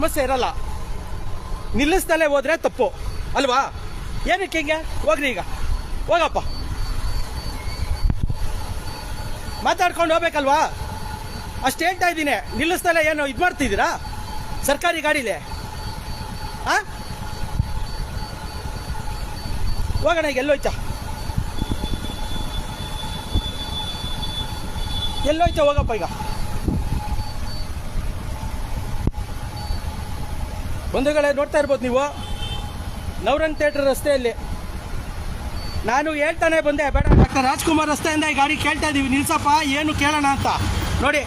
ಸಮಸ್ಯೆ ಇರಲ್ಲ. ನಿಲ್ಲಿಸ್ದಲೇ ಹೋದ್ರೆ ತಪ್ಪು. ಅಲ್ವಾ? ಏನಕ್ಕೆ ಹಿಂಗೆ? ಹೋಗ್ರಿ ಈಗ. ಹೋಗಪ್ಪ. ಮಾತಾಡ್ಕೊಂಡು ಹೋಗ್ಬೇಕಲ್ವಾ? ಅಷ್ಟು ಹೇಳ್ತಾ ಇದ್ದೀನಿ. ನಿಲ್ಲಿಸ್ದಲೇ ಏನು ಇದು ಮಾಡ್ತಿದ್ದೀರಾ? ಸರ್ಕಾರಿ ಗಾಡಿಲಿ. ಆ? ಹೋಗೋಣ ಈಗ, ಎಲ್ಲೋಯ್ತಾ? ಎಲ್ಲೋಯ್ತಾ, ಹೋಗಪ್ಪ ಈಗ. ಬಂಧುಗಳೇ, ನೋಡ್ತಾ ಇರ್ಬೋದು ನೀವು. ನವರನ್ ಥಿಯೇಟರ್ ರಸ್ತೆಯಲ್ಲಿ. ನಾನು ಹೇಳ್ತಾನೆ ಬಂದೆ, ಬೇಡ, ಡಾಕ್ಟರ್ ರಾಜ್ಕುಮಾರ್ ರಸ್ತೆಯಿಂದ ಈ ಗಾಡಿ ಕೇಳ್ತಾ ಇದ್ದೀವಿ ನಿಲ್ಸಪ್ಪ, ಏನು ಕೇಳೋಣ ಅಂತ. ನೋಡಿ,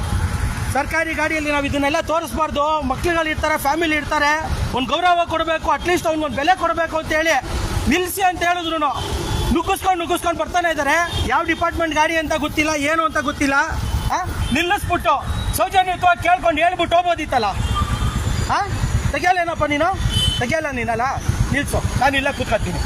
ಸರ್ಕಾರಿ ಗಾಡಿಯಲ್ಲಿ ನಾವು ಇದನ್ನೆಲ್ಲ ತೋರಿಸ್ಬಾರ್ದು. ಮಕ್ಳುಗಳು ಇರ್ತಾರೆ, ಫ್ಯಾಮಿಲಿ ಇರ್ತಾರೆ. ಒಂದು ಗೌರವ ಕೊಡಬೇಕು ಅಟ್ಲೀಸ್ಟ್ ಅವ್ನಿಗೊಂದು ಬೆಲೆ ಕೊಡಬೇಕು ಅಂತ ಹೇಳಿ ನಿಲ್ಲಿಸಿ ಅಂತ ಹೇಳಿದ್ರು ನುಗ್ಗಿಸ್ಕೊಂಡು ನುಗ್ಗಿಸ್ಕೊಂಡು ಬರ್ತಾನೆ ಇದ್ದಾರೆ ಯಾವ ಡಿಪಾರ್ಟ್ಮೆಂಟ್ ಗಾಡಿ ಅಂತ ಗೊತ್ತಿಲ್ಲ, ಏನು ಅಂತ ಗೊತ್ತಿಲ್ಲ. ಹಾಂ ನಿಲ್ಲಿಸ್ಬಿಟ್ಟು. ಸೌಜನ್ಯತ್ವ ಕೇಳ್ಕೊಂಡು ಹೇಳ್ಬಿಟ್ಟು ಹೋಗ್ಬೋದಿತ್ತಲ್ಲ. ಹಾ ತೆಗಿಯಲ್ಲೇನಪ್ಪ ನೀನು? ತೆಗಿಯಲ್ಲ ನೀನಲ್ಲ? ನಿಲ್ಸು. ನಾನು ಇಲ್ಲ ಕೂತ್ಕೊತೀನಿ.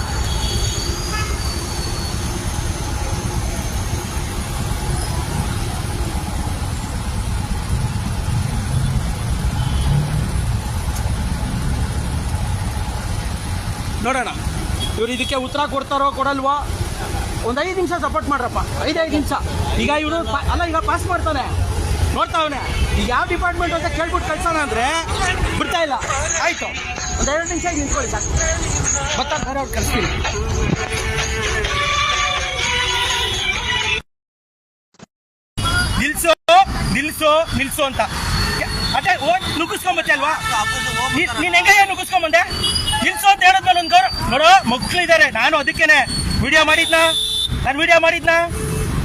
ನೋಡೋಣ. ಇವ್ರು ಇದಕ್ಕೆ ಉತ್ತರ ಕೊಡ್ತಾರೋ ಕೊಡಲ್ವೋ? ಒಂದು ಐದು ನಿಮಿಷ ಸಪೋರ್ಟ್ ಮಾಡ್ರಪ್ಪ. ಐದೈದು ನಿಮಿಷ. ಈಗ ಇವನು ಅಲ್ಲ, ಈಗ ಪಾಸ್ ಮಾಡ್ತಾನೆ. ನೋಡ್ತಾವನೆ ಯಾವ ಡಿಪಾರ್ಟ್ಮೆಂಟ್ ಅಂತ ಕೇಳ್ಬಿಟ್ಟು ಕಳ್ಸೋಣ ಅಂದ್ರೆ ಬಿಡ್ತಾ ಇಲ್ಲ. ಆಯ್ತು. ಒಂದು ಎರಡು ನಿಮಿಷ ನಿಂತ್ಕೊಳ್ಳಿ ಸಾಕು. ಗೊತ್ತಾಗ್ತಾರೆ ಅವ್ರು ಕಳಿಸ್ತೀನಿ ನಿಲ್ಸು ನಿಲ್ಸು ನಿಲ್ಸು ಅಂತ. ಅದೇ ಹೋಗಿ ನುಗ್ಗಿಸ್ಕೊಂಬತ್ತೆ ಅಲ್ವಾ? ನೀನ್ ಹೆಂಗ ನುಗ್ಗಿಸ್ಕೊಂಬಂದೆ? ನಿಲ್ಸು ಅಂತ ಹೇಳಿದ್ಮೇಲೆ ಒಂದು ಗೌರವ ನೋಡೋ ಮಕ್ಳು ಇದ್ದಾರೆ ನಾನು ಅದಕ್ಕೇನೆ. ವಿಡಿಯೋ ಮಾಡಿದ್ನಾ? ನಾನು ವಿಡಿಯೋ ಮಾಡಿದ್ನಾ?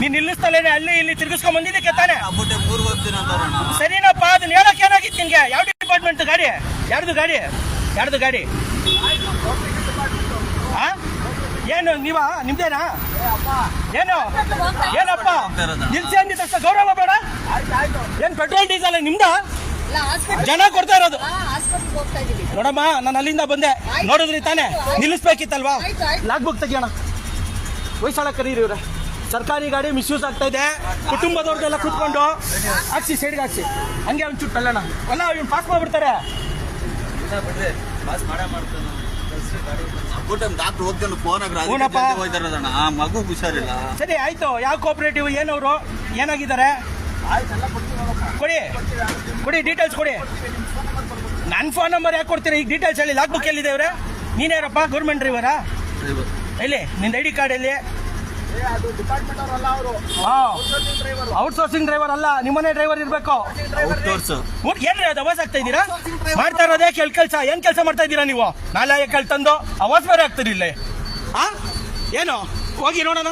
ನೀನ್ ನಿಲ್ಲಿಸ್ತಲೇನೆ ಅಲ್ಲಿ ಇಲ್ಲಿ ತಿರ್ಗಿಸ್ಕೊಂಡ್ ಬಂದಿದ್ದಕ್ಕೆ ತಾನೆ ಸರಿನಪ್ಪ ಅದನ್ನ ಹೇಳಕ್ ಏನಾಗಿತ್ತು ನಿನ್ಗೆ ಯಾವ ಡಿಪಾರ್ಟ್ಮೆಂಟ್ ಗಾಡಿ? ಯಾರ್ದು ಗಾಡಿ? ಯಾರ್ದು ಗಾಡಿ? ಆ? ಏನು ನೀವ? ನಿಮ್ದೇನಾ? ಏನು? ಏನಪ್ಪ? ನಿಲ್ಸಿ ಅಂದಿದ ತಕ್ಷಣ ಗೌರವ ಬೇಡ? ಏನ್ ಪೆಟ್ರೋಲ್ ಡೀಸೆಲ್ ನಿಮ್ದ? ಜನ ಕೊಡ್ತಾ ಇರೋದು. ಹಾ, hospital ಹೋಗ್ತಾ ಇದೀವಿ. ನೋಡಮ್ಮ ನಾನು ಅಲ್ಲಿಂದ ಬಂದೆ. ನೋಡಿದ್ರಿ ತಾನೆ? ನಿಲ್ಲಿಸ್ಬೇಕಿತ್ತಲ್ವಾ. Log book ತೆಗಿಯೋಣ. ವಯಸ್ಸಾಳ ಕರೀರಿ ಇವ್ರೆ. ಸರ್ಕಾರಿ ಗಾಡಿ ಮಿಸ್ಯೂಸ್ ಆಗ್ತಾ ಇದೆ. ಕುಟುಂಬದವ್ರದ್ದೆಲ್ಲ ಕೂತ್ಕೊಂಡು ಹಾಕ್ಸಿ ಸೈಡ್ಗೆ ಹಾಕ್ಸಿ. ಹಂಗೆ ಒಂಚೂರು ತಳ್ಳೋಣ ಅಲ್ಲ ಇವ್ನು ಪಾಸ್ ಮಾಡ್ಬಿಡ್ತಾರೆ. ಮಗು ಹುಷಾರಿಲ್ಲ ಸರಿ ಆಯ್ತು. ಯಾವ ಕೋಪರೇಟಿವ್ ಏನವ್ರು ಏನಾಗಿದ್ದಾರೆ? ಕೊಡಿ. ಕೊಡಿ ಡೀಟೇಲ್ಸ್ ಕೊಡಿ. ನನ್ನ ಫೋನ್ ನಂಬರ್ ಯಾಕೆ ಕೊಡ್ತೀರಿ? ಈಗ ಡೀಟೇಲ್ಸ್ ಹೇಳಿ. ಲಾಕ್ ಬುಕ್ ಎಲ್ಲಿದೆ ನೀನೇರಪ್ಪ ಗೌರ್ಮೆಂಟ್ ಡ್ರೈವರಾ ಇಲ್ಲಿ ನಿಂದ ಐ ಡಿ ಕಾರ್ಡ್ ಎಲ್ಲಿ ಔಟ್ ಸೋರ್ಸಿಂಗ್ ಡ್ರೈವರ್ ಅಲ್ಲ ನಿಮ್ಮನೆ ಡ್ರೈವರ್ ಇರಬೇಕು. ತೋರ್ಸು ಏನ್ರಿ ಅದು ಅವಾಜ್ ಆಗ್ತಾ ಇದ್ದೀರಾ? ಮಾಡ್ತಾ ಇರೋದೇ ಕೆಲ್ ಕೆಲಸ ಏನ್ ಕೆಲಸ ಮಾಡ್ತಾ ಇದ್ದೀರಾ ನೀವು? ನಾಳೆ ಕೆಲ್ ತಂದು ಅವಾಸ್ ಬೇರೆ ಆಗ್ತೀರಿ ಇಲ್ಲಿ. ಆ? ಏನು? ಹೋಗಿ ನೋಡೋಣ.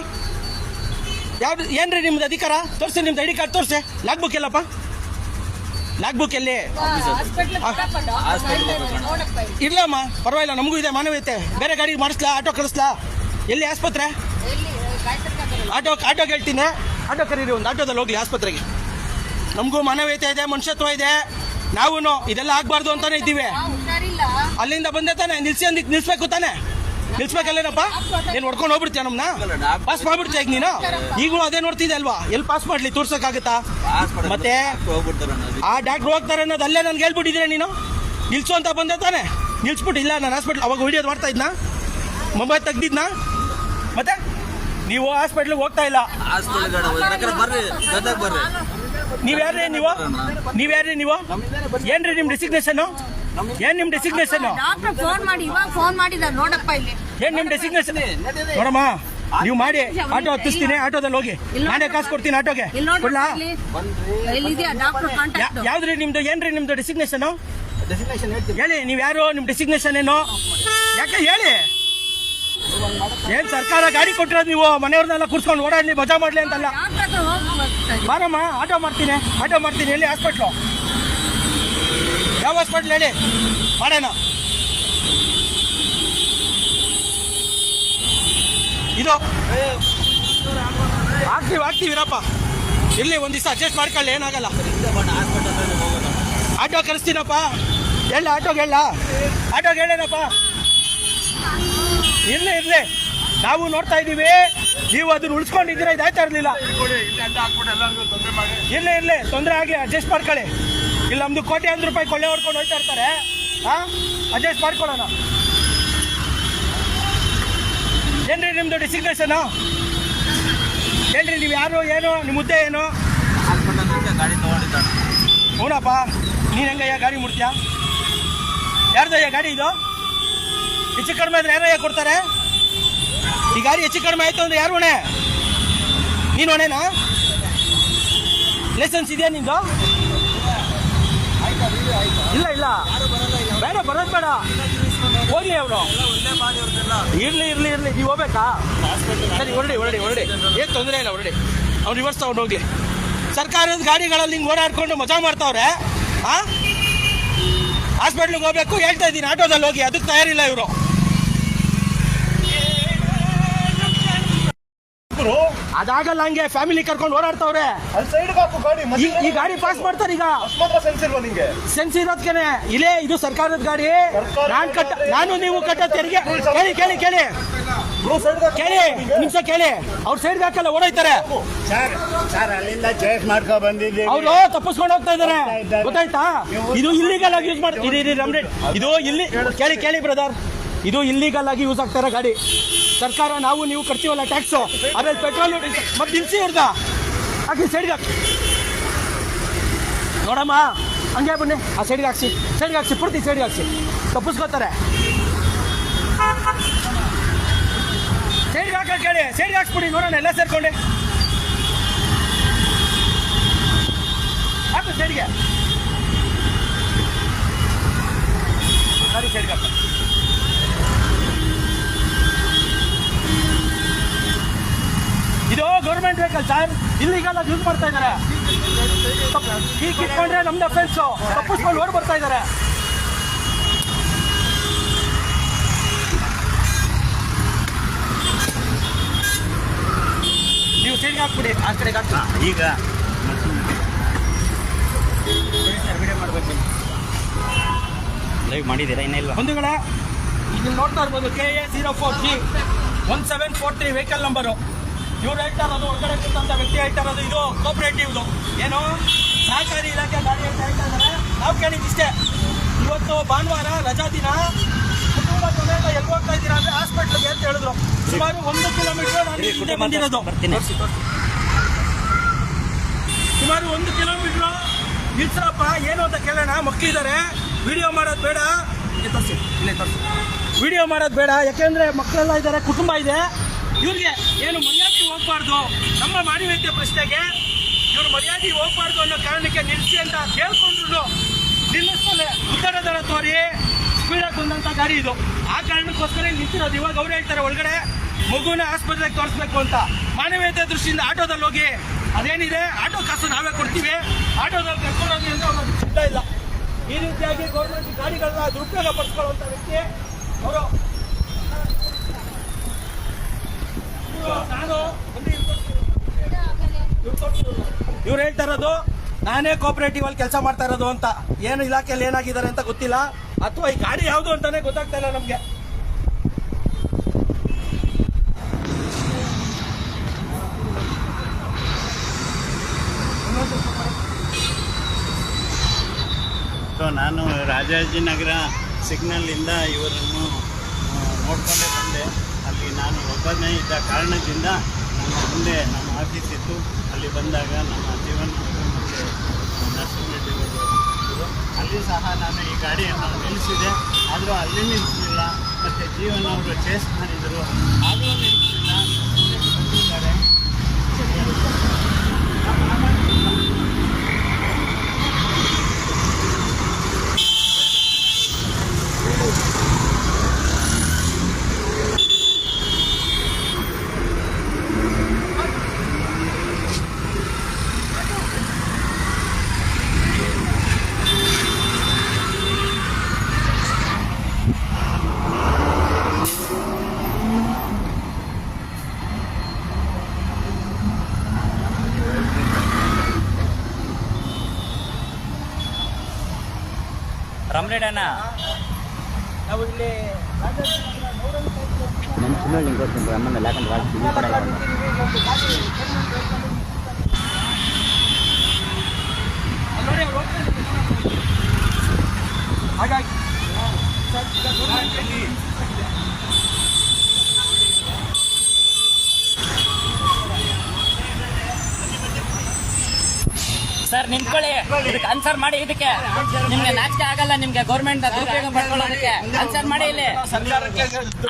ಯಾವ್ದು ಏನ್ರಿ ನಿಮ್ದು ಅಧಿಕಾರ? ತೋರಿಸಿ ನಿಮ್ದು ಐ ಡಿ ಕಾರ್ಡ್ ತೋರಿಸಿ. ಲಾಗ್ ಬುಕ್ ಎಲ್ಲಪ್ಪ ಲಾಗ್ ಬುಕ್ ಎಲ್ಲಿ. ಇರ್ಲಮ್ಮ ಪರವಾಗಿಲ್ಲ ನಮಗೂ ಇದೆ ಮಾನವೀಯತೆ. ಬೇರೆ ಗಾಡಿ ಮಾಡಿಸ್ಲಾ ಆಟೋ ಕಳಿಸ್ಲಾ? ಎಲ್ಲಿ ಆಸ್ಪತ್ರೆ? ನಗರ. ಆಟೋ ಕೇಳ್ತೀನಿ. ಹೇಳ್ತೀನಿ ಆಟೋ ಕರೀರಿ ಒಂದು ಆಟೋದಲ್ಲಿ ಹೋಗ್ಲಿ ಆಸ್ಪತ್ರೆಗೆ. ನಮಗೂ ಮಾನವೀಯತೆ ಇದೆ ಮನುಷ್ಯತ್ವ ಇದೆ. ನಾವು ಇದೆಲ್ಲ ಆಗ್ಬಾರ್ದು ಅಂತಾನೆ ಇದ್ದೀವಿ. ಅಲ್ಲಿಂದ ಬಂದೆ ತಾನೆ ನಿಲ್ಸಿ ಅಂದಿಕ್ ನಿಲ್ಸ್ಬೇಕು ತಾನೆ. ನಿಲ್ಸ್ಬೇಕಲ್ಲೇನಪ್ಪ? ನೀನ್ ಹೊಡ್ಕೊಂಡು ಹೋಗ್ಬಿಡ್ತೀಯ ನಮ್ನ? ಪಾಸ್ ಮಾಡ್ಬಿಡ್ತೀಯ ಈಗ ನೀನು? ಈಗಲೂ ಅದೇ ನೋಡ್ತಿದ್ದೆ ಅಲ್ವಾ? ಎಲ್ಲಿ ಪಾಸ್ ಮಾಡ್ಲಿ ತೋರ್ಸಕ್ಕಾಗತ್ತಾ? ಆಗುತ್ತಾ ಮತ್ತೆ ಹೋಗ್ಬಿಡ್ತಾರಣ್ಣ ಆ ಡಾಕ್ಟರ್ ಹೋಗ್ತಾರೆ ಅನ್ನೋದು ಅಲ್ಲೇ ನನ್ಗೆ ಹೇಳ್ಬಿಟ್ಟಿದ್ರೆ ನೀನು? ನಿಲ್ಸು ಅಂತ ಬಂದೆ ತಾನೆ. ನಿಲ್ಸ್ಬಿಟ್ಟು ಇಲ್ಲ ನಾನು ಹಾಸ್ಪಿಟ್ಲ್ ಅವಾಗ ವಿಡಿಯೋದು ಮಾಡ್ತಾ ಇದ್ನಾ? ಮೊಬೈಲ್ ತೆಗ್ದಿದ್ನಾ? ಮತ್ತೆ? ನೀವು ಹಾಸ್ಪಿಟ್ಲಿಗೆ ಹೋಗ್ತಾ ಇಲ್ಲ. ಹಾಸ್ಪಿಟಲ್ ಬರ್ರಿ ನೀವ್ಯಾರ್ರಿ ನೀವು ನೀವ್ಯಾರ್ರಿ ನೀವು? ಏನ್ರಿ ನಿಮ್ ಡೆಸಿಗ್ನೇಷನ್ ಏನ್ ನಿಮ್ ಡೆಸಿಗ್ನೇಷನ್ ಡಾಕ್ಟರ್ ಫೋನ್ ಮಾಡಿ ಇವಾಗ ಫೋನ್ ಮಾಡಿದ ನೋಡಪ್ಪ ಇಲ್ಲಿ. ಏನ್ ನಿಮ್ ಡೆಸಿಗ್ನೇಷನ್ ನೋಡಮ್ಮ ನೀವು ಮಾಡಿ ಆಟೋ ಹತ್ತಿಸ್ತೀನಿ ಆಟೋದಲ್ಲಿ ಹೋಗಿ. ನಾನೇ ಕಾಸು ಕೊಡ್ತೀನಿ ಆಟೋಗೆ. ಕೊಡ್ಲಾ? ಯಾವ್ದ್ರಿ ನಿಮ್ದು ಏನ್ರಿ ನಿಮ್ದು ಡೆಸಿಗ್ನೇಷನ್ ಹೇಳಿ ನೀವ್ ಯಾರು? ನಿಮ್ ಡೆಸಿಗ್ನೇಷನ್ ಏನು? ಯಾಕೆ ಹೇಳಿ? ಏನ್ ಸರ್ಕಾರ ಗಾಡಿ ಕೊಟ್ಟಿರೋದು ನೀವು? ಮನೆಯವ್ರನ್ನೆಲ್ಲ ಕುರ್ಸ್ಕೊಂಡು ಓಡಾಡ್ಲಿ, ಮಜಾ ಮಾಡ್ಲಿ ಅಂತಲ್ಲ. ಬಾರಮ್ಮ, ಆಟೋ ಮಾಡ್ತೀನಿ ಆಟೋ ಮಾಡ್ತೀನಿ. ಎಲ್ಲಿ? ಹಾಸ್ಪಿಟ್ಲು. ಯಾವ ಹಾಸ್ಪಿಟ್ಲ್ ಹೇಳಿ? ಮಾಡೋಣ. ಇದು. ಆಗ್ತೀವಿ ಆಗ್ತೀವಿ ಇರಪ್ಪ. ಇಲ್ಲಿ ಒಂದ್ ದಿವಸ ಅಡ್ಜಸ್ಟ್ ಮಾಡ್ಕೊಳ್ಳಿ, ಏನಾಗಲ್ಲ. ಆಟೋ ಕಳಿಸ್ತೀನಪ್ಪ ಎಲ್ಲ ಆಟೋಗೆ ಹೇಳ ಆಟೋಗೆ ಹೇಳೇನಪ್ಪ ಇರ್ಲಿ ಇರ್ಲಿ ನಾವು ನೋಡ್ತಾ ಇದ್ದೀವಿ. ನೀವು ಅದನ್ನ ಉಳಿಸ್ಕೊಂಡಿದ್ದೀರಾ? ಇದಾಯ್ತಾ ಇರಲಿಲ್ಲ? ಇರ್ಲಿ ಇರ್ಲಿ, ತೊಂದರೆ ಆಗಿ ಅಡ್ಜಸ್ಟ್ ಮಾಡ್ಕೊಳ್ಳಿ. ಇಲ್ಲಿ, ನಮ್ದು ಕೋಟ್ಯಾಂತರ ರೂಪಾಯಿ ಕೊಳ್ಳೆ ಹೊಡ್ಕೊಂಡು ಹೋಗ್ತಾ ಇರ್ತಾರೆ. ಹಾ? ಅಡ್ಜಸ್ಟ್ ಮಾಡ್ಕೊಳ್ಳೋಣ. ಏನ್ರಿ ನಿಮ್ದು ಡಿಸಿಗ್ನೇಷನ್ ಹೇಳ್ರಿ ನೀವು ಯಾರು, ಏನು ನಿಮ್ಮ ಹುದ್ದೆ ಏನು? ಹೌನಪ್ಪ ನೀನು ಹೆಂಗಯ್ಯ, ಗಾಡಿ ಮುಡ್ತೀಯ ಯಾರ್ದಯ್ಯ ಗಾಡಿ ಇದು? ಹೆಚ್ಚು ಕಡಿಮೆ ಆದ್ರೆ ಯಾರಯ್ಯ ಕೊಡ್ತಾರೆ? ಈ ಗಾಡಿ ಹೆಚ್ಚು ಕಡಿಮೆ ಆಯ್ತು ಅಂದ್ರೆ ಯಾರು ಹೊಣೆ? ನೀನು ಹೊಣೆನಾ? ಲೈಸೆನ್ಸ್ ಇದೆಯಾ ನಿಂದು? ಇಲ್ಲ ಇಲ್ಲ. ಬೇಡ, ಬರೋದು ಬೇಡ. ಹೋಗ್ಲಿ ಅವರು ಇರ್ಲಿ ಇರ್ಲಿ ಇರ್ಲಿ. ನೀವು ಹೋಗ್ಬೇಕಾ? ಸರಿ, ಹೊರಡಿ ಹೊರಡಿ ಹೊರಡಿ. ಏನು ತೊಂದರೆ ಇಲ್ಲ, ಹೊರಡಿ. ಅವ್ರು ರಿವರ್ಸ್ ತಗೊಂಡು ಹೋಗ್ಲಿ. ಸರ್ಕಾರದ ಗಾಡಿಗಳಲ್ಲಿ ಹಿಂಗೆ ಓಡಾಡ್ಕೊಂಡು ಮಜಾ ಮಾಡ್ತಾವ್ರೆ, ಆ? ಹಾಸ್ಪಿಟ್ಲಿಗೆ ಹೋಗ್ಬೇಕು ಹೇಳ್ತಾ ಇದ್ದೀನಿ. ಆಟೋದಲ್ಲಿ ಹೋಗಿ ಅದಕ್ಕೆ ತಯಾರಿಲ್ಲ ಇವರು. ಅದಾಗಲ್ಲ ಹಂಗೆ ಫ್ಯಾಮಿಲಿ ಕರ್ಕೊಂಡು ಓಡಾಡ್ತಾವ್ರೆ. ಈ- ಗಾಡಿ ಪಾಸ್ ಮಾಡ್ತಾರೆ ಈಗ. ಸೆನ್ಸ್ ಇಲ್ವಾ ನಿಂಗೆ? ಸೆನ್ಸ್ ಇರೋದ್ಕೇನೆ. ಇಲ್ಲೇ ಇದು ಸರ್ಕಾರದ ಗಾಡಿ. ನಾನು ಕಟ್ಟ ನಾನು ನೀವು ಕಟ್ಟ ತೆರಿಗೆ ಕೇಳಿ ಕೇಳಿ ಕೇಳಿ. ಕೇಳಿ ನಿಮಿಷ ಕೇಳಿ. ಅವ್ರ ಸೈಡ್ ಹಾಕಲ್ಲ ಓಡೋಯ್ತಾರೆ. ಸರ್ ಸರ್ ಅಲ್ಲಿಂದ ಚೇಸ್ ಮಾಡ್ಕೊ ಬಂದಿದ್ದೀವಿ. ಅವರು ತಪ್ಪಿಸ್ಕೊಂಡು ಹೋಗ್ತಾ ಇದಾರೆ ಗೊತ್ತಾಯ್ತಾ? ಇದು ಇಲ್ಲಿಗಲ್ ಆಗಿ ಯೂಸ್ ಮಾಡ್ತೀರಿ. ಇದು ಇಲ್ಲಿ ಕೇಳಿ ಕೇಳಿ ಬ್ರದರ್ ಇದು ಇಲ್ಲಿಗಲ್ ಆಗಿ ಯೂಸ್ ಆಗ್ತಾ ಇರೋ ಗಾಡಿ. ಸರ್ಕಾರ ನಾವು ನೀವು ಕಟ್ತೀವಲ್ಲ ಟ್ಯಾಕ್ಸು ಆಮೇಲೆ ಪೆಟ್ರೋಲ್ ಮತ್ತೆ ನಿಲ್ಸಿ ಇರ್ದ ಹಾಕಿ ಸೈಡ್ಗೆ ಹಾಕಿ. ನೋಡಮ್ಮ ಹಂಗೆ ಬನ್ನಿ. ಆ ಸೈಡ್ಗೆ ಹಾಕ್ಸಿ ಸೈಡ್ಗೆ ಹಾಕ್ಸಿ ಪೂರ್ತಿ ಸೈಡ್ಗೆ ಹಾಕ್ಸಿ. ತಪ್ಪಿಸ್ಕೋತಾರೆ. ಸೈಡ್ಗೆ ಹಾಕಿ ಕೇಳಿ ಸೈಡ್ಗೆ ಹಾಕ್ಸ್ಬಿಡಿ, ನೋಡೋಣ, ಎಲ್ಲ ಸೇರ್ಕೊಂಡೆ. ಹಾಕು ಸೈಡ್ಗೆ ಸರಿ ಸೈಡ್ಗೆ ಇದು ಗೌರ್ಮೆಂಟ್ ವೆಹಿಕಲ್ ಸರ್ ಇಲ್ಲಿಗೆಲ್ಲ ಯೂಸ್ ಮಾಡ್ತಾ ಇದ್ದಾರೆ. ಇಟ್ಕೊಂಡ್ರೆ ನಮ್ದು ಅಫೆನ್ಸು ತಪ್ಪಿಸ್ಕೊಂಡು ಓಡ್ ಬರ್ತಾ ಇದ್ದಾರೆ. ಸೈಡ್ಗೆ ಹಾಕ್ಬಿಡಿ ಆ ಕಡೆಗೆ ಹಾಕಿ ಈಗ ಲೈವ್ ಮಾಡಿದ್ದೀರಾ? ಇನ್ನಿಲ್ಲ ಬಂಧುಗಳೇ ಇಲ್ಲಿ ನೋಡ್ತಾ ಇರ್ಬೋದು K A zero four G one seven four three vehicle number ಇವ್ರು ಹೇಳ್ತಾ ಇರೋದು ಹೊರಗಡೆ ಕೂತಂತ ವ್ಯಕ್ತಿ ಹೇಳ್ತಾ ಇರೋದು ಇದು ಕೋಪರೇಟಿವ್ದು ಏನು? ಸಹಕಾರಿ ಇಲಾಖೆ ಗಾಡಿ ಅಂತ ಹೇಳ್ತಾ ಇದ್ದಾರೆ. ನಾವು ಕೇಳಿದ್ದಿಷ್ಟೇ ಇವತ್ತು ಭಾನುವಾರ ರಜಾ ದಿನ. ಹೋಗ್ತಾ ಇದ್ದೀರಾ ಅಂತ ಹೇಳಿದ್ರು ಸುಮಾರು ಒಂದು ಕಿಲೋಮೀಟರ್ ನಾನು. ಸುಮಾರು ಒಂದು ಕಿಲೋಮೀಟ್ರು ನಿಲ್ಸ್ರಪ್ಪ ಏನು ಅಂತ ಕೇಳೋಣ? ಮಕ್ಕಳಿದ್ದಾರೆ ವಿಡಿಯೋ ಮಾಡೋದು ಬೇಡ. ವಿಡಿಯೋ ಮಾಡೋದು ಬೇಡ. ಯಾಕೆಂದ್ರೆ ಮಕ್ಕಳೆಲ್ಲ ಇದ್ದಾರೆ ಕುಟುಂಬ ಇದೆ. ಇವ್ರಿಗೆ ಏನು ಮರ್ಯಾದೆ ಹೋಗ್ಬಾರ್ದು. ನಮ್ಮ ಮಾನವೀಯತೆ ಪ್ರಶ್ನೆಗೆ ಇವ್ರು ಮರ್ಯಾದೆ ಹೋಗ್ಬಾರ್ದು ಅನ್ನೋ ಕಾರಣಕ್ಕೆ ನಿಲ್ಲಿಸಿ ಅಂತ ಕೇಳ್ಕೊಂಡ್ರು ನಿಲ್ಲಿಸ್ತಾರೆ. ಉತ್ತರ ತೋರಿ. ಸ್ಪೀಡಾಗಿ ಬಂದಂತ ಗಾಡಿ ಇದು. ಆ ಕಾರಣಕ್ಕೋಸ್ಕರ ನಿಂತಿರೋದು. ಇವಾಗ ಅವ್ರು ಹೇಳ್ತಾರೆ, ಒಳಗಡೆ ಮಗುನ ಆಸ್ಪತ್ರೆಗೆ ತೋರಿಸ್ಬೇಕು ಅಂತ. ಮಾನವೀಯತೆ ದೃಷ್ಟಿಯಿಂದ ಆಟೋದಲ್ಲಿ ಹೋಗಿ, ಅದೇನಿದೆ? ಆಟೋ ಕಾಸು ನಾವೇ ಕೊಡ್ತೀವಿ. ಆಟೋದಲ್ಲಿ ಕರ್ಕೊಂಡು ಹೋಗಿ ಅಂತ ಅವ್ರಿಗೆ ಇಲ್ಲ. ಈ ರೀತಿಯಾಗಿ ಗೌರ್ಮೆಂಟ್ ಗಾಡಿಗಳನ್ನ ದುರುಪಯೋಗ ಪಡಿಸ್ಕೊಳ್ಳುವಂಥ ವ್ಯಕ್ತಿ ಅವರು. ನಾನು ಇವ್ರು ಹೇಳ್ತಾ ಇರೋದು, ನಾನೇ ಕೋಪರೇಟಿವ್ ಅಲ್ಲಿ ಕೆಲಸ ಮಾಡ್ತಾ ಇರೋದು ಅಂತ. ಏನು ಇಲಾಖೆಯಲ್ಲಿ ಏನಾಗಿದ್ದಾರೆ ಅಂತ ಗೊತ್ತಿಲ್ಲ. ಅಥವಾ ಈ ಗಾಡಿ ಯಾವುದು ಅಂತಾನೆ ಗೊತ್ತಾಗ್ತಾ ಇಲ್ಲ ನಮ್ಗೆ ನಾನು ರಾಜಾಜಿನಗರ ಸಿಗ್ನಲ್ಲಿಂದ ಇವರನ್ನು ನೋಡ್ಕೊಂಡೆ ಬಂದೆ ಅಲ್ಲಿ ನಾನು ಒಬ್ಬನೇ ಇದ್ದ ಕಾರಣದಿಂದ ನಮ್ಮ ಮುಂದೆ ನಮ್ಮ ಆಫೀಸ್ ಇತ್ತು ಅಲ್ಲಿ ಬಂದಾಗ ನಮ್ಮ ಜೀವನ ಮತ್ತು ನರಸಿಂಹರೆಡ್ಡಿ. ಅಲ್ಲಿ ಸಹ ನಾನು ಈ ಗಾಡಿಯನ್ನು ನಿಲ್ಲಿಸಿದೆ. ಆದರೂ ಅಲ್ಲಿ ನಿಲ್ಲಿಸಲಿಲ್ಲ ಮತ್ತು ಜೀವನ ಅವರು ಚೇಸ್ ಮಾಡಿದರು. ಆಗಲೂ ನಿಲ್ಲಿಸಲಿಲ್ಲ Thank ರಮ್ರೇಡಣ್ಣ ನಾವು ಇಲ್ಲಿ ನಮ್ಮ ಚಿನ್ನಳ್ಳಿ ಗೊತ್ತು ಅಮ್ಮನ ಯಾಕಂದ್ರೆ ಹೋಗ್ತಾ ಇದ್ದಾರೆ. ಹಾಗಾಗಿ ಸರ್, ನಿಂತ್ಕೊಳ್ಳಿ. ಇದಕ್ಕೆ ಆನ್ಸರ್ ಮಾಡಿ ಇದಕ್ಕೆ. ನಿಮ್ಗೆ ನಾಚಿಕೆ ಆಗಲ್ಲ ನಿಮ್ಗೆ ಗೌರ್ಮೆಂಟ್ ದುರುಪಯೋಗ ಪಡ್ಕೊಳ್ಳೋದಕ್ಕೆ. ಆನ್ಸರ್ ಮಾಡಿ ಇಲ್ಲಿ.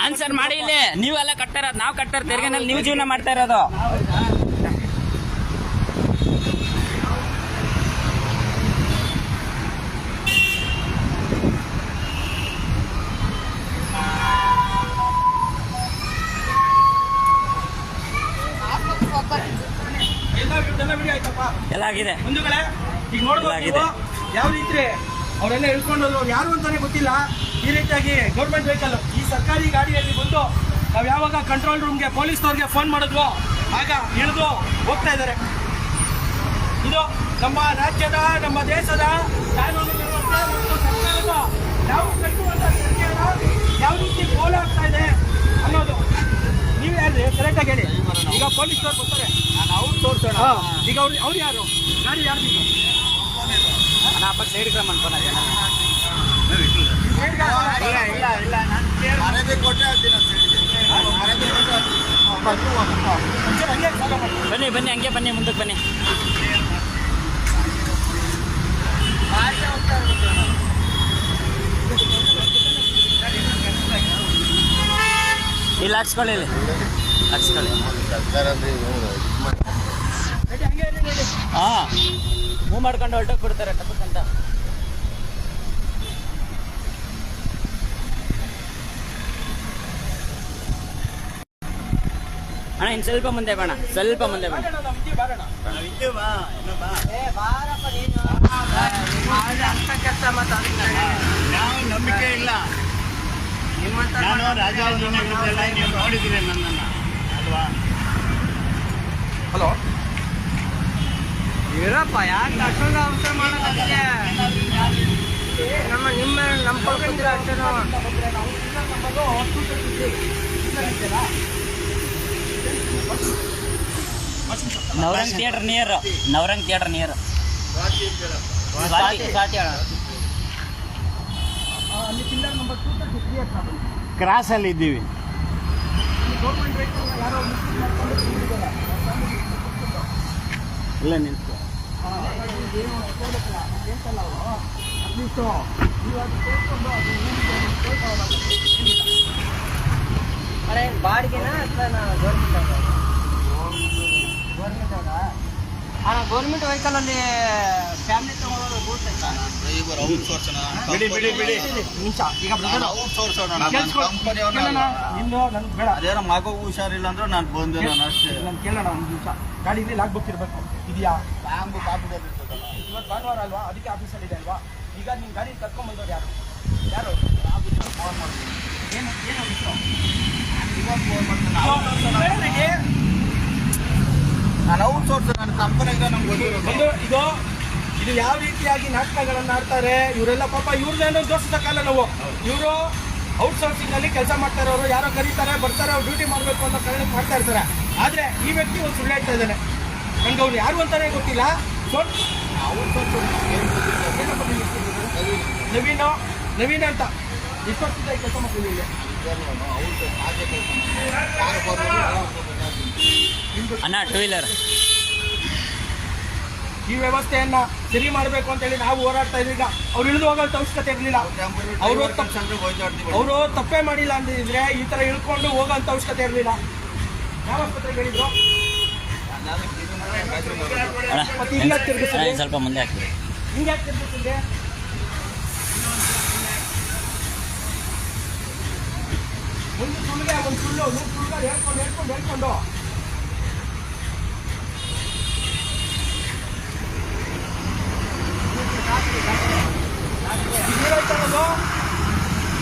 ಆನ್ಸರ್ ಮಾಡಿ ಇಲ್ಲಿ. ನೀವೆಲ್ಲ ಕಟ್ಟಾರ ನಾವು ಕಟ್ಟಾರ ತೆರಿಗೆನಲ್ಲಿ ನೀವು ಜೀವನ ಮಾಡ್ತಾ ಇರೋದು ಎಲ್ಲ ಎಲ್ಲ ವಿಡಿಯೋ ಆಯ್ತಪ್ಪ ಎಲ್ಲ ಆಗಿದೆ ಬಂಧುಗಳೇ ಈಗ ನೋಡಬಹುದು. ಯಾವ ರೀತಿ ಅವರೆಲ್ಲ ಹೇಳ್ಕೊಂಡು ಯಾರು ಅಂತಾನೆ ಗೊತ್ತಿಲ್ಲ. ಈ ರೀತಿಯಾಗಿ ಗೌರ್ಮೆಂಟ್ ವೆಹಿಕಲ್ ಈ ಸರ್ಕಾರಿ ಗಾಡಿಯಲ್ಲಿ ಬಂದು ನಾವು ಯಾವಾಗ ಕಂಟ್ರೋಲ್ ರೂಮ್ಗೆ ಪೊಲೀಸ್ನವ್ರಿಗೆ ಫೋನ್ ಮಾಡಿದ್ವೋ ಆಗ ಇಳಿದು ಹೋಗ್ತಾ ಇದ್ದಾರೆ. ಇದು ನಮ್ಮ ರಾಜ್ಯದ ನಮ್ಮ ದೇಶದ ಸರ್ಕಾರದ ತೆರಿಗೆಯನ್ನ ಯಾವ ರೀತಿ ಆಗ್ತಾ ಇದೆ ಅನ್ನೋದು. ನೀವು ಯಾರು ಕರೆಕ್ಟಾಗಿ ಹೇಳಿ. ಈಗ ಪೊಲೀಸ್ನವ್ರು ಬರ್ತಾರೆ. ನಾನು ಅವ್ರು ತೋರಿಸೋಣ. ಹಾ, ಈಗ ಅವ್ರು ಅವ್ರು ಯಾರು? ಗಾಡಿ ಯಾರು ನೀವು ಸೈಡ್ ಕ್ರಮ ಇಲ್ಲ ಇಲ್ಲ ನಾನು ಕೊಟ್ಟೆ ಆಗ್ತೀನಿ ಬನ್ನಿ ಬನ್ನಿ ಹಂಗೆ ಬನ್ನಿ ಮುಂದಕ್ಕೆ ಬನ್ನಿ. ಇಲ್ಲಿ ಹಾಕ್ಸ್ಕೊಳ್ಳಿ ಇಲ್ಲಿ. ಹಾಕ್ಸ್ಕೊಳ್ಳಿ. ಹಾ. ಮೂವ್ ಮಾಡ್ಕೊಂಡು ಹೊರಟೋಗಿ ಕೊಡ್ತಾರೆ ಟಪಕ್ಕಂತ ಅಣ್ಣ ಇನ್ನು ಸ್ವಲ್ಪ ಮುಂದೆ ಬೇಡ ಸ್ವಲ್ಪ ಮುಂದೆ ಬೇಡ ನಂಬಿಕೆ ಇಲ್ಲ. ನಾನು ನೀವು ನೋಡಿದ್ದೀರಿ ನನ್ನನ್ನು. ಅಲ್ವಾ? ಹಲೋ? ಇರಪ್ಪ ಯಾಕೆ ಅಷ್ಟೊಂದು ಅವಸರ ಮಾಡೋದಕ್ಕೆ ನಮ್ಮ ನಿಮ್ಮ ನಮ್ಮ ಪಡ್ಕೊಂಡಿರ ಅಷ್ಟೇ ನಾವು Navrang theatre near Navrang theatre near Swati ಅಣ್ಣ ಅಲ್ಲಿ ಪಿಲ್ಲರ್ ನಂಬರ್ ಟೂ ತ್ರೀ ಕ್ರಾಸಲ್ಲಿ ಇದ್ದೀವಿ. ಗೌರ್ಮೆಂಟ್ ವೆಹಿಕಲ್ ಯಾರೋ. ಇಲ್ಲ ನಿಂತು ಅಟ್ಲೀಸ್ಟು. ಅರೆ ಬಾಡಿಗೆನ ಅಥವಾ ಗೌರ್ಮೆಂಟ್ ಗೌರ್ಮೆಂಟ್ ಅಣ್ಣ ಗೌರ್ಮೆಂಟ್ ವೆಹಿಕಲ್ ಅಲ್ಲಿ ಫ್ಯಾಮಿಲಿ ತಗೊಂಡು ಇವರು ಅವ್ರು ತೋರ್ಸೋಣ ಬಿಡಿ ಬಿಡಿ ಬಿಡಿ. ನಿಮಿಷ. ಈಗ ಬ್ರದರ್ ನಿಂದು ನನ್ಗೆ ಬೇಡ. ಅದೇನೋ ಮಗು ಹುಷಾರಿಲ್ಲ ಅಂದ್ರೆ ನಾನು ಬಂದೆ ನಾನು ಅಷ್ಟೇ. ನಾನು ಕೇಳೋಣ ಒಂದು ನಿಮಿಷ. ಇಲ್ಲಿ ಲಾಕ್ ಬುಕ್ ಇರಬೇಕು. ಇದೆಯಾ? ಬ್ಯಾಂಕು ಕಾಪಿ ಇರ್ತದಲ್ಲ. ಇವತ್ತು ಭಾನುವಾರ ಅಲ್ವಾ? ಅದಕ್ಕೆ ಆಫೀಸಲ್ಲಿ ಇದೆ ಅಲ್ವಾ? ಈಗ ನಿಮ್ಮ ಗಾಡಿ ಕರ್ಕೊಂಬಂದವ್ರು ಯಾರು? ಯಾರು? ಫೋನ್ ಮಾಡ್ತೀನಿ ಏನು ಏನು ವಿಷಯ ಇವಾಗ ಫೋನ್ ಮಾಡ್ತೀನಿ. ನಾನು ಔಟ್ ಸೋರ್ಸ್ ನನ್ನ ಕಂಪನಿಗೆ ನಮ್ಗೆ ಇದು ಇದು ಯಾವ ರೀತಿಯಾಗಿ ನಾಟಕಗಳನ್ನು ಆಡ್ತಾರೆ, ಇವರೆಲ್ಲ ಪಾಪ ಇವ್ರನ್ನೇನೋ ದೋಷಿಸಕ್ಕಲ್ಲ ನಾವು. ಇವರು ಔಟ್ಸೋರ್ಸಿಂಗ್ ಅಲ್ಲಿ ಕೆಲಸ ಮಾಡ್ತಾ ಅವರು ಯಾರೋ ಕರೀತಾರೆ, ಬರ್ತಾರೆ, ಅವ್ರು ಡ್ಯೂಟಿ ಮಾಡಬೇಕು ಅನ್ನೋ ಕಾರಣಕ್ಕೆ ಮಾಡ್ತಾ ಇರ್ತಾರೆ. ಆದರೆ ಈ ವ್ಯಕ್ತಿ ಒಂದು ಸುಳ್ಳು ಹೇಳ್ತಾ ಇದ್ದಾನೆ. ನಂಗೆ ಅವ್ರು ಯಾರು ಅಂತಾನೆ ಗೊತ್ತಿಲ್ಲ. ಸೊ- ನವೀನು? ನವೀನ ಅಂತ. ಎಷ್ಟು ಕೆಲಸ ಇಲ್ಲಿ. ಅಣ್ಣ ಟೂ ವೀಲರ್ ಈ ವ್ಯವಸ್ಥೆಯನ್ನ ಸರಿ ಮಾಡಬೇಕು ಅಂತ ಹೇಳಿ ನಾವು ಹೋರಾಡ್ತಾ ಇರಲಿಲ್ಲ ಅವ್ರು ಇಳಿದು ಹೋಗೋದು ಅವಶ್ಯಕತೆ ಇರಲಿಲ್ಲ. ಅವರು ಅವರು ತಪ್ಪೇ ಮಾಡಿಲ್ಲ ಅಂದಿದ್ರೆ ಈ ತರ ಇಳ್ಕೊಂಡು ಹೋಗೋಂಥ ಅವಶ್ಯಕತೆ ಇರಲಿಲ್ಲ. ಯಾವ ಆಸ್ಪತ್ರೆ ಹೇಳಿದ್ರು? ಸ್ವಲ್ಪ ಮುಂದೆ ಹಾಕಿ ಹಿಂಗೆ ಯಾಕೆ ಒಂದು ಸುಳ್ಳಿಗೆ ಒಂದು ಸುಳ್ಳು ಸುಳ್ಳು ಹೇಳ್ಕೊಂಡು ಹೇಳ್ಕೊಂಡು ಹೇಳ್ಕೊಂಡು ಇದೇನಾಯ್ತಾ ಅನ್ನೋದು?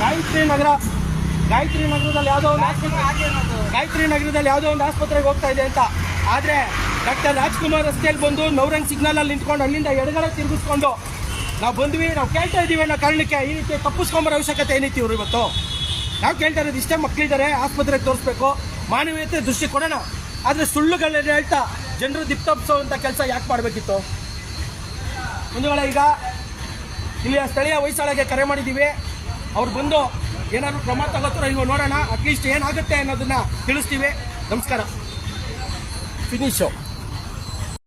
ಗಾಯತ್ರಿ ನಗರ, ಗಾಯತ್ರಿ ನಗರದಲ್ಲಿ ಯಾವುದೋ ಒಂದು ಆಸ್ಪತ್ರೆ ಗಾಯತ್ರಿ ನಗರದಲ್ಲಿ ಯಾವುದೋ ಒಂದು ಆಸ್ಪತ್ರೆಗೆ ಹೋಗ್ತಾ ಇದೆ ಅಂತ. ಆದರೆ ಡಾಕ್ಟರ್ ರಾಜ್ಕುಮಾರ್ ರಸ್ತೆಯಲ್ಲಿ ಬಂದು ನೌರಂಗ್ ಸಿಗ್ನಲ್ ಅಲ್ಲಿ ನಿಂತ್ಕೊಂಡು ಅಲ್ಲಿಂದ ಎಡಗಡೆ ತಿರುಗಿಸ್ಕೊಂಡು ನಾವು ಬಂದ್ವಿ. ನಾವು ಕೇಳ್ತಾ ಇದ್ದೀವಿ ಅನ್ನೋ ಕಾರಣಕ್ಕೆ ಈ ರೀತಿ ತಪ್ಪಿಸ್ಕೊಂಬರೋ ಅವಶ್ಯಕತೆ ಏನೈತಿ ಇವರು ಇವತ್ತು? ನಾವು ಕೇಳ್ತಾ ಇರೋದು ಇಷ್ಟೇ ಮಕ್ಕಳಿದ್ದಾರೆ ಆಸ್ಪತ್ರೆಗೆ ತೋರಿಸ್ಬೇಕು. ಮಾನವೀಯತೆ ದೃಷ್ಟಿ ಕೊಡೋಣ. ಆದರೆ ಸುಳ್ಳುಗಳನ್ನ ಹೇಳ್ತಾ ಜನರು ದಿಪ್ತಪ್ಸೋ ಅಂತ ಕೆಲಸ ಯಾಕೆ ಮಾಡಬೇಕಿತ್ತು? ಮುಂದುವಳೆ ಈಗ ಇಲ್ಲಿಯ ಸ್ಥಳೀಯ ವಯಸ್ಸಾಳಿಗೆ ಕರೆ ಮಾಡಿದ್ದೀವಿ. ಅವ್ರು ಬಂದು ಏನಾದ್ರು ಕ್ರಮ ತಗೋತಾರ ಇಲ್ವೋ ನೋಡೋಣ. ಅಟ್ಲೀಸ್ಟ್ ಏನಾಗುತ್ತೆ ಅನ್ನೋದನ್ನ ತಿಳಿಸ್ತೀವಿ. ನಮಸ್ಕಾರ. ಫಿನಿಶು